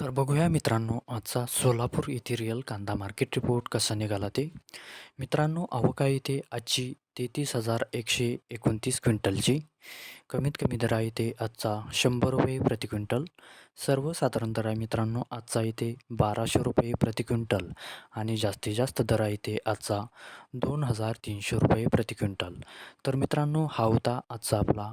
तर बघूया मित्रांनो आजचा सोलापूर इथिरियल कांदा मार्केट रिपोर्ट कसा निघाला ते. मित्रांनो अवका इथे आजची तेहतीस हजार एकशे एकोणतीस क्विंटलची. कमीत कमी दरा इथे आजचा शंभर रुपये प्रति क्विंटल. सर्वसाधारण दर आहे मित्रांनो आजचा इथे बाराशे रुपये प्रति क्विंटल. आणि जास्तीत जास्त दरा इथे आजचा दोन हजार तीनशे रुपये प्रति क्विंटल. तर मित्रांनो हा होता आजचा आपला